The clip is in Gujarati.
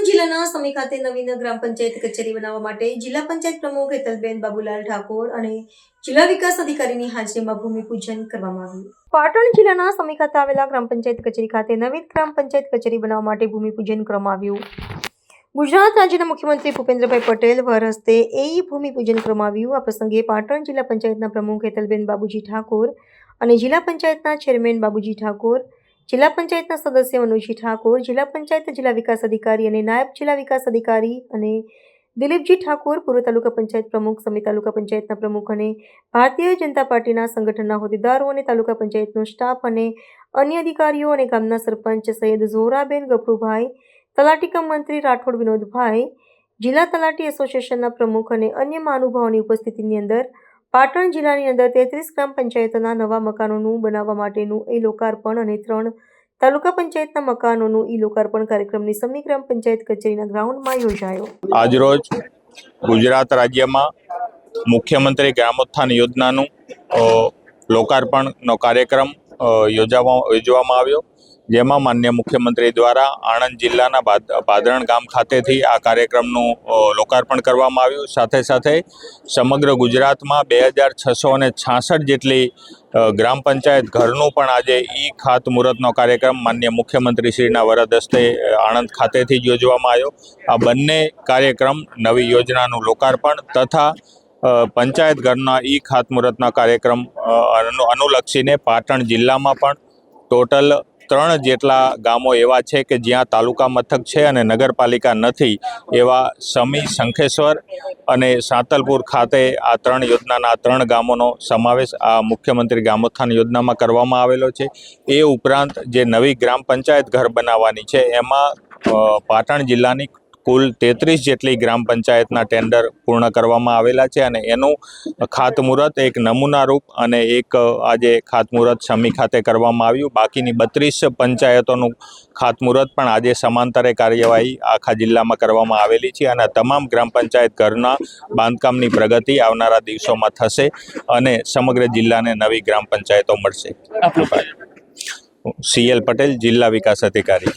જિલ્લાના સમી ખાતે નવીન ગ્રામ પંચાયત કચેરી બનાવવા માટે જિલ્લા પંચાયત પ્રમુખ હેતલબેન બાબુલાલ ઠાકોર અને જિલ્લા વિકાસ અધિકારીની હાજરીમાં ભૂમિપૂજન કરવામાં આવ્યું. પાટણ જિલ્લાના સમી ખાતે આવેલા ગ્રામ પંચાયત કચેરી ખાતે નવીન ગ્રામ પંચાયત કચેરી બનાવવા માટે ભૂમિપૂજન કરવામાં આવ્યું. ગુજરાત રાજ્યના મુખ્યમંત્રી ભૂપેન્દ્રભાઈ પટેલ વર હસ્તે એ ભૂમિપૂજન કરવામાં આવ્યું. આ પ્રસંગે પાટણ જિલ્લા પંચાયતના પ્રમુખ હેતલબેન બાબુજી ઠાકોર અને જિલ્લા પંચાયતના ચેરમેન બાબુજી ઠાકોર જિલ્લા પંચાયતના સદસ્ય મનુજી ઠાકોર, જિલ્લા પંચાયત જિલ્લા વિકાસ અધિકારી અને નાયબ જિલ્લા વિકાસ અધિકારી અને દિલીપજી ઠાકોર, પૂર્વ તાલુકા પંચાયત પ્રમુખ, સમી તાલુકા પંચાયતના પ્રમુખ અને ભારતીય જનતા પાર્ટીના સંગઠનના હોદ્દેદારો અને તાલુકા પંચાયતનો સ્ટાફ અને અન્ય અધિકારીઓ અને ગામના સરપંચ સૈયદ ઝોરાબેન ગભરુભાઈ તલાટીકમ મંત્રી રાઠોડ વિનોદભાઈ, જિલ્લા તલાટી એસોસિએશનના પ્રમુખ અને અન્ય મહાનુભાવોની ઉપસ્થિતિની અંદર પાટણ જિલ્લાની અંદર તેત્રીસ ગ્રામ પંચાયતોના નવા મકાનોનું બનાવવા માટેનું ઈ લોકાર્પણ અને ત્રણ તાલુકા પંચાયતના મકાનોનું ઈ લોકાર્પણ કાર્યક્રમની સમી ગ્રામ પંચાયત કચેરીના ગ્રાઉન્ડમાં યોજાયો. આજરોજ ગુજરાત રાજ્યમાં મુખ્યમંત્રી ગ્રામોત્થાન યોજનાનું લોકાર્પણનો કાર્યક્રમ યોજાવા, યોજવામાં આવ્યો. જેમાં માન્ય મુખ્યમંત્રી દ્વારા આણંદ જિલ્લાના પાદરણ ગામ ખાતેથી આ કાર્યક્રમનું લોકાર્પણ કરવામાં આવ્યું. સાથે સાથે સમગ્ર ગુજરાતમાં બે હજાર છસો અને છાસઠ જેટલી ગ્રામ પંચાયત ઘરનું પણ આજે ઈ ખાતમુહૂર્તનો કાર્યક્રમ માન્ય મુખ્યમંત્રી શ્રીના વરદ હસ્તે આણંદ ખાતેથી જ યોજવામાં આવ્યો. આ બંને કાર્યક્રમ નવી યોજનાનું લોકાર્પણ તથા પંચાયત ઘરના ઈ ખાતમુહૂર્તના કાર્યક્રમ અનુલક્ષીને પાટણ જિલ્લામાં પણ ટોટલ ત્રણ જેટલા ગામો એવા છે કે જ્યાં તાલુકા મથક છે અને નગરપાલિકા નથી, એવા સમી શંખેશ્વર અને સાંતલપુર ખાતે આ ત્રણ યોજનાના ત્રણ ગામોનો સમાવેશ આ મુખ્યમંત્રી ગ્રામોત્થાન યોજનામાં કરવામાં આવેલો છે. એ ઉપરાંત જે નવી ગ્રામ પંચાયત ઘર બનાવવાની છે, એમાં પાટણ જિલ્લાની કુલ તેત્રીસ જેટલી ગ્રામ પંચાયતના ટેન્ડર પૂર્ણ કરવામાં આવેલા છે અને એનું ખાતમુહૂર્ત એક નમૂનારૂપ અને એક આજે ખાતમુહૂર્ત સમી ખાતે કરવામાં આવ્યું. બાકીની બત્રીસ પંચાયતોનું ખાતમુહૂર્ત પણ આજે સમાંતરે કાર્યવાહી આખા જિલ્લામાં કરવામાં આવેલી છે અને તમામ ગ્રામ પંચાયત ઘરના બાંધકામની પ્રગતિ આવનારા દિવસોમાં થશે અને સમગ્ર જિલ્લાને નવી ગ્રામ પંચાયતો મળશે. સીએલ પટેલ જિલ્લા વિકાસ અધિકારી.